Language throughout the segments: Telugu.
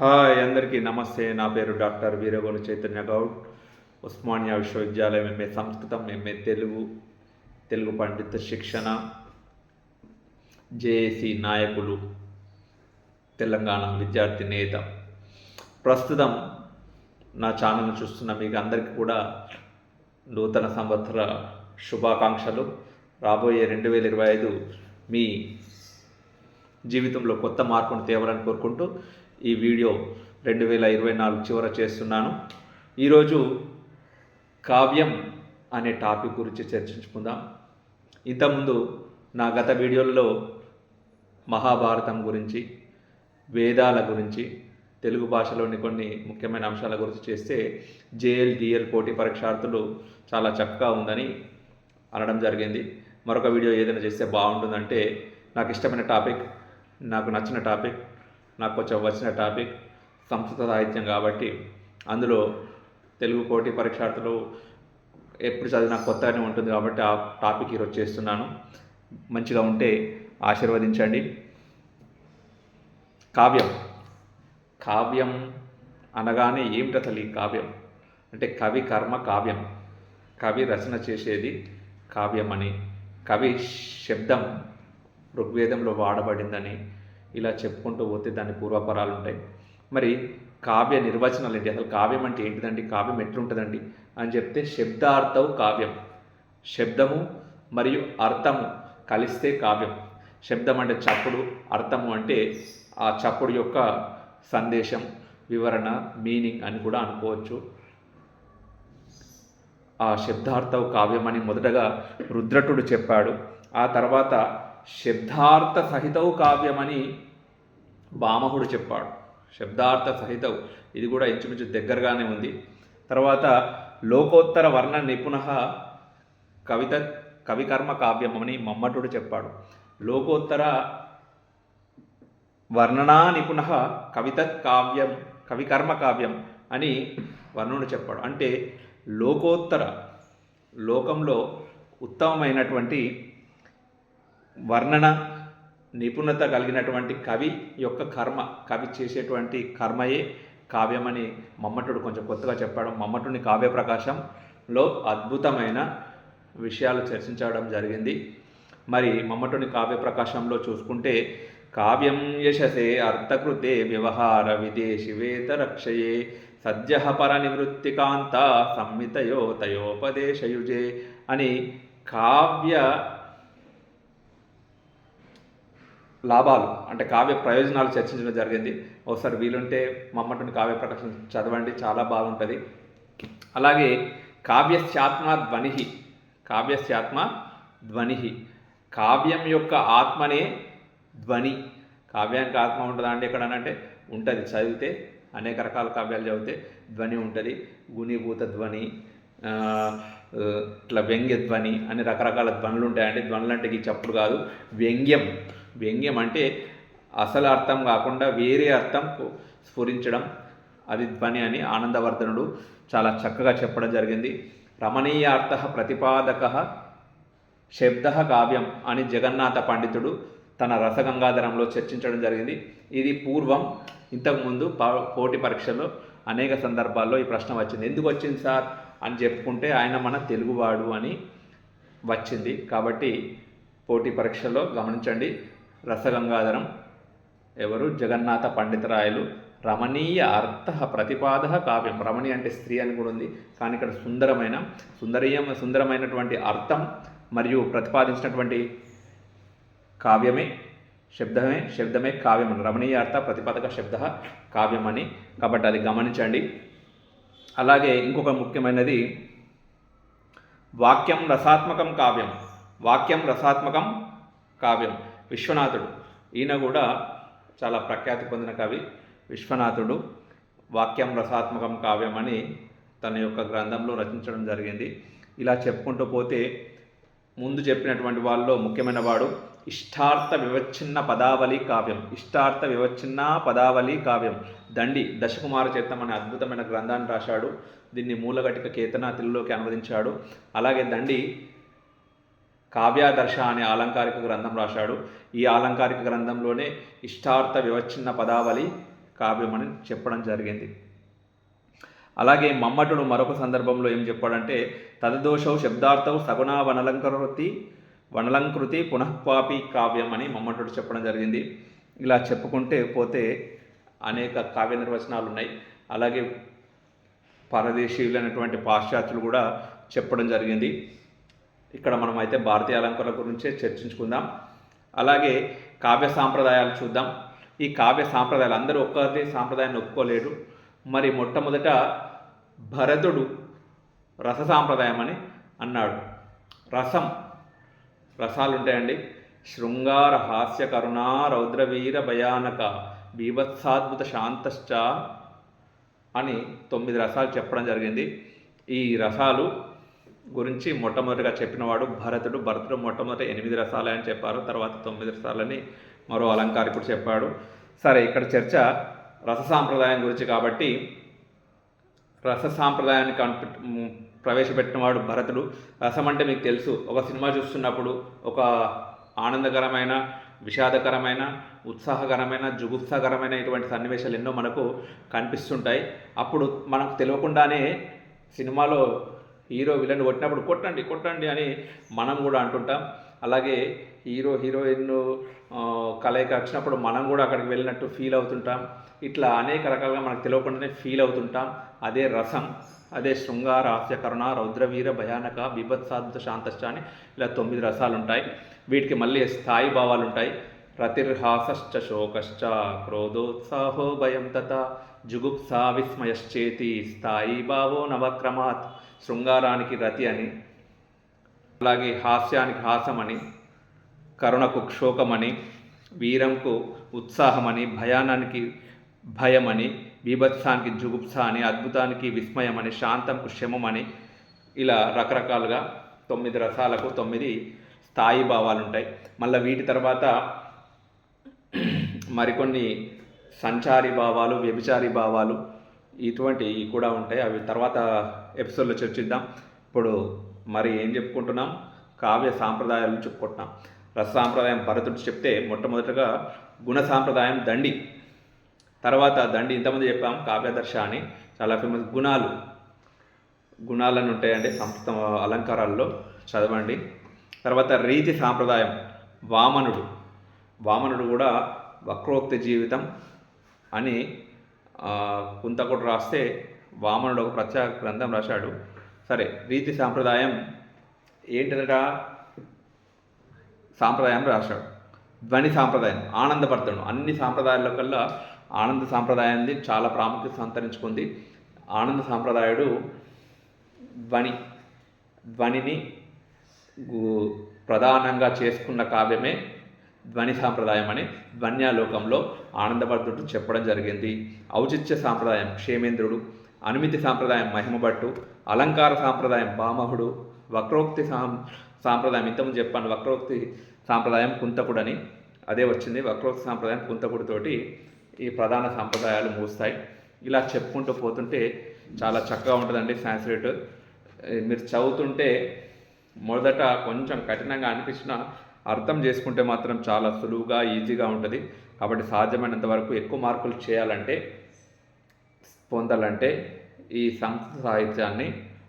హాయ్ అందరికీ నమస్తే. నా పేరు డాక్టర్ వీరగోలు చైతన్య గౌడ్. ఉస్మానియా విశ్వవిద్యాలయం ఎంఏ సంస్కృతం ఎంఏ తెలుగు తెలుగు పండిత శిక్షణ జేఏసి నాయకులు తెలంగాణ విద్యార్థి నేత. ప్రస్తుతం నా ఛానల్ చూస్తున్న మీకు అందరికీ కూడా నూతన సంవత్సర శుభాకాంక్షలు. రాబోయే రెండు వేల ఇరవై ఐదు మీ జీవితంలో కొత్త మార్పును తేవాలని కోరుకుంటూ ఈ వీడియో రెండు వేల ఇరవై నాలుగు చివర చేస్తున్నాను. ఈరోజు కావ్యం అనే టాపిక్ గురించి చర్చించుకుందాం. ఇంతకుముందు నా గత వీడియోల్లో మహాభారతం గురించి వేదాల గురించి తెలుగు భాషలోని కొన్ని ముఖ్యమైన అంశాల గురించి చేస్తే జేఎల్ డిఎల్ పోటీ పరీక్షార్థులు చాలా చక్కగా ఉందని అనడం జరిగింది. మరొక వీడియో ఏదైనా చేస్తే బాగుంటుందంటే నాకు ఇష్టమైన టాపిక్ నాకు నచ్చిన టాపిక్ నాకు కొంచెం వచ్చిన టాపిక్ సంస్కృత సాహిత్యం కాబట్టి అందులో తెలుగు పోటీ పరీక్షార్థులు ఎప్పుడు చదివినా కొత్తగానే ఉంటుంది కాబట్టి ఆ టాపిక్ ఈరోజు చేస్తున్నాను. మంచిగా ఉంటే ఆశీర్వదించండి. కావ్యం. కావ్యం అనగానే ఏమిటి అసలు ఈ కావ్యం? అంటే కవి కర్మ కావ్యం. కవి రచన చేసేది కావ్యం అని కవి శబ్దం ఋగ్వేదంలో వాడబడిందని ఇలా చెప్పుకుంటూ పోతే దాని పూర్వపరాలు ఉంటాయి. మరి కావ్య నిర్వచనాలు ఏంటి? అసలు కావ్యం అంటే ఏంటిదండి? కావ్యం ఎట్లుంటుందండి? అని చెప్తే శబ్దార్థం కావ్యం. శబ్దము మరియు అర్థము కలిస్తే కావ్యం. శబ్దం అంటే చప్పుడు అర్థము అంటే ఆ చప్పుడు యొక్క సందేశం వివరణ మీనింగ్ అని కూడా అనుకోవచ్చు. ఆ శబ్దార్థం కావ్యం అని మొదటగా రుద్రటుడు చెప్పాడు. ఆ తర్వాత శబ్దార్థ సహితవు కావ్యమని వామహుడు చెప్పాడు. శబ్దార్థ సహితవు ఇది కూడా ఇంచుమించు దగ్గరగానే ఉంది. తర్వాత లోకోత్తర వర్ణ నిపుణ కవిత కవికర్మ కావ్యం అని మమ్మటుడు చెప్పాడు. లోకోత్తర వర్ణనా నిపుణ కవిత కావ్యం కవికర్మ కావ్యం అని వర్ణుడు చెప్పాడు. అంటే లోకోత్తర లోకంలో ఉత్తమమైనటువంటి వర్ణన నిపుణత కలిగినటువంటి కవి యొక్క కర్మ కవి చేసేటువంటి కర్మయే కావ్యమని మమ్మటుడు కొంచెం కొత్తగా చెప్పడం మమ్మటుని కావ్య ప్రకాశంలో అద్భుతమైన విషయాలు చర్చించడం జరిగింది. మరి మమ్మటుని కావ్య ప్రకాశంలో చూసుకుంటే కావ్యం యశసే అర్థకృతే వ్యవహార విదేశివేతరక్షయే సద్య పరనివృత్తికాంత సంహితయో తయోపదేశయుజే అని కావ్య లాభాలు అంటే కావ్య ప్రయోజనాలు చర్చించడం జరిగింది. ఒకసారి వీలుంటే మమ్మటని కావ్య ప్రకాశం చదవండి చాలా బాగుంటుంది. అలాగే కావ్యస్యాత్మ ధ్వని కావ్యస్యాత్మ ధ్వని కావ్యం యొక్క ఆత్మనే ధ్వని. కావ్యానికి ఆత్మ ఉంటుందా అండి ఎక్కడ అంటే? ఉంటుంది. చదివితే అనేక రకాల కావ్యాలు చదివితే ధ్వని ఉంటుంది. గుణీభూత ధ్వని ఇట్లా వ్యంగ్య ధ్వని అని రకరకాల ధ్వనులు ఉంటాయండి. ధ్వనులు అంటే ఈ చప్పుడు కాదు వ్యంగ్యం. వ్యంగ్యం అంటే అసలు అర్థం కాకుండా వేరే అర్థం స్ఫురించడం. అది ధ్వని అని ఆనందవర్ధనుడు చాలా చక్కగా చెప్పడం జరిగింది. రమణీయార్థ ప్రతిపాదక శబ్ద కావ్యం అని జగన్నాథ పండితుడు తన రసగంగాధరంలో చర్చించడం జరిగింది. ఇది పూర్వం ఇంతకుముందు పోటీ పరీక్షలో అనేక సందర్భాల్లో ఈ ప్రశ్న వచ్చింది. ఎందుకు వచ్చింది సార్? అని చెప్పుకుంటే ఆయన మన తెలుగువాడు అని వచ్చింది. కాబట్టి పోటీ పరీక్షలో గమనించండి. రసగంగాధరం ఎవరు? జగన్నాథ పండితరాయలు. రమణీయ అర్థ ప్రతిపాద కావ్యం. రమణి అంటే స్త్రీ అని కూడా ఉంది. కానీ ఇక్కడ సుందరమైన సుందరీయం సుందరమైనటువంటి అర్థం మరియు ప్రతిపాదించినటువంటి కావ్యమే శబ్దమే శబ్దమే కావ్యం రమణీయ అర్థ ప్రతిపాదక శబ్ద కావ్యమని. కాబట్టి అది గమనించండి. అలాగే ఇంకొక ముఖ్యమైనది వాక్యం రసాత్మకం కావ్యం. వాక్యం రసాత్మకం కావ్యం. విశ్వనాథుడు. ఈయన కూడా చాలా ప్రఖ్యాతి పొందిన కవి. విశ్వనాథుడు వాక్యం రసాత్మకం కావ్యం అని తన యొక్క గ్రంథంలో రచించడం జరిగింది. ఇలా చెప్పుకుంటూ పోతే ముందు చెప్పినటువంటి వాళ్ళలో ముఖ్యమైన వాడు ఇష్టార్థ వివచ్ఛిన్న పదావళి కావ్యం. ఇష్టార్థ వివచ్ఛిన్న పదావళి కావ్యం. దండి దశకుమార చేతం అనే అద్భుతమైన గ్రంథాన్ని రాశాడు. దీన్ని మూలఘటిక కేతన తెలుగులోకి అనువదించాడు. అలాగే దండి కావ్యాదర్శ అనే ఆలంకారిక గ్రంథం రాశాడు. ఈ ఆలంకారిక గ్రంథంలోనే ఇష్టార్థ వివచ్ఛిన్న పదావళి కావ్యం అని చెప్పడం జరిగింది. అలాగే మమ్మటుడు మరొక సందర్భంలో ఏం చెప్పాడంటే తదదోషౌ శబ్దార్థౌ సగుణ వనలంకృతి పునఃపాపి కావ్యం అని మమ్మటుడు చెప్పడం జరిగింది. ఇలా చెప్పుకుంటే పోతే అనేక కావ్య నిర్వచనాలు ఉన్నాయి. అలాగే పరదేశీయులైనటువంటి పాశ్చాత్యులు కూడా చెప్పడం జరిగింది. ఇక్కడ మనం అయితే భారతీయ అలంకరణ గురించే చర్చించుకుందాం. అలాగే కావ్య సాంప్రదాయాలు చూద్దాం. ఈ కావ్య సాంప్రదాయాలు అందరూ ఒక్కరి సాంప్రదాయాన్ని ఒప్పుకోలేడు. మరి మొట్టమొదట భరతుడు రస సాంప్రదాయం అని అన్నాడు. రసం రసాలు ఉంటాయండి శృంగార హాస్య కరుణా రౌద్రవీర భయానక బీభత్సాద్భుత శాంతశ్చ అని తొమ్మిది రసాలు చెప్పడం జరిగింది. ఈ రసాలు గురించి మొట్టమొదటిగా చెప్పినవాడు భరతుడు. భరతుడు మొట్టమొదటి ఎనిమిది రసాలే అని చెప్పారు. తర్వాత తొమ్మిది రసాలని మరో అలంకారికుడు చెప్పాడు. సరే ఇక్కడ చర్చ రస సాంప్రదాయం గురించి కాబట్టి రస సాంప్రదాయాన్ని ప్రవేశపెట్టినవాడు భరతుడు. రసం అంటే మీకు తెలుసు. ఒక సినిమా చూస్తున్నప్పుడు ఒక ఆనందకరమైన విషాదకరమైన ఉత్సాహకరమైన జుగుప్సాకరమైన ఇటువంటి సన్నివేశాలు ఎన్నో మనకు కనిపిస్తుంటాయి. అప్పుడు మనకు తెలియకుండానే సినిమాలో హీరో విలన్ కొట్టినప్పుడు కొట్టండి కొట్టండి అని మనం కూడా అంటుంటాం. అలాగే హీరో హీరోయిన్ కలయిక వచ్చినప్పుడు మనం కూడా అక్కడికి వెళ్ళినట్టు ఫీల్ అవుతుంటాం. ఇట్లా అనేక రకాలుగా మనకు తెలియకుండానే ఫీల్ అవుతుంటాం. అదే రసం అదే శృంగార హాస్య కరుణ రౌద్రవీర భయానక బీభత్సాద్భుత శాంతశ్చ అని ఇలా తొమ్మిది రసాలు ఉంటాయి వీటికి మళ్ళీ స్థాయి భావాలు ఉంటాయి రతిర్హాసశ్చ శోకశ్చ క్రోధోత్సాహో భయం తత జుగుప్సా విస్మయశ్చేతి స్థాయి భావో నవక్రమాత్ శృంగారానికి రతి అని అలాగే హాస్యానికి హాసమని కరుణకు క్షోకమని వీరంకు ఉత్సాహమని భయానానికి భయమని బీభత్సానికి జుగుప్స అని అద్భుతానికి విస్మయమని శాంతంకు శమమని ఇలా రకరకాలుగా తొమ్మిది రసాలకు తొమ్మిది స్థాయి భావాలు ఉంటాయి మళ్ళీ వీటి తర్వాత మరికొన్ని సంచారి భావాలు వ్యభిచారి భావాలు ఇటువంటివి కూడా ఉంటాయి. అవి తర్వాత ఎపిసోడ్లో చర్చిద్దాం. ఇప్పుడు మరి ఏం చెప్పుకుంటున్నాం? కావ్య సాంప్రదాయాలు చెప్పుకుంటున్నాం. రస సాంప్రదాయం భరతుడు చెప్తే మొట్టమొదటిగా గుణ సాంప్రదాయం దండి. తర్వాత దండి ఇంతమంది చెప్పాం కావ్యదర్శ అని చాలా ఫేమస్ గుణాలు. గుణాలను ఉంటాయండి సంస్కృత అలంకారాల్లో చదవండి. తర్వాత రీతి సాంప్రదాయం వామనుడు. వామనుడు కూడా వక్రోక్తి జీవితం అని కుంతకుడు రాస్తే వామనుడు ఒక ప్రత్యేక గ్రంథం రాశాడు. సరే రీతి సాంప్రదాయం ఏంటంట సాంప్రదాయం రాశాడు. ధ్వని సాంప్రదాయం ఆనందపడతాడు అన్ని సాంప్రదాయాల కల్లా ఆనంద సాంప్రదాయాన్ని చాలా ప్రాముఖ్యత సంతరించుకుంది. ఆనంద సాంప్రదాయుడు ధ్వని ధ్వనిని ప్రధానంగా చేసుకున్న కావ్యమే ధ్వని సాంప్రదాయం అని ధ్వన్యాలోకంలో ఆనందభద్రుడు చెప్పడం జరిగింది. ఔచిత్య సాంప్రదాయం క్షేమేంద్రుడు అనుమితి సాంప్రదాయం మహిమభట్టు అలంకార సాంప్రదాయం భామహుడు వక్రోక్తి సాం సాంప్రదాయం ఇంతకుముందు చెప్పాను వక్రోక్తి సాంప్రదాయం కుంతకుడని అదే వచ్చింది. వక్రోక్తి సాంప్రదాయం కుంతకుడితోటి ఈ ప్రధాన సంప్రదాయాలు మూస్తాయి. ఇలా చెప్పుకుంటూ పోతుంటే చాలా చక్కగా ఉంటుందండి సాంస్క్రిట్. మీరు చదువుతుంటే మొదట కొంచెం కఠినంగా అనిపించిన అర్థం చేసుకుంటే మాత్రం చాలా సులువుగా ఈజీగా ఉంటుంది. కాబట్టి సాధ్యమైనంత వరకు ఎక్కువ మార్కులు చేయాలంటే పొందాలంటే ఈ సంస్కృత సాహిత్యాన్ని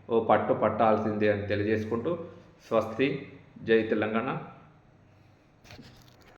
ఓ పట్టు పట్టాల్సిందే అని తెలియజేసుకుంటూ స్వస్తి. జై తెలంగాణ.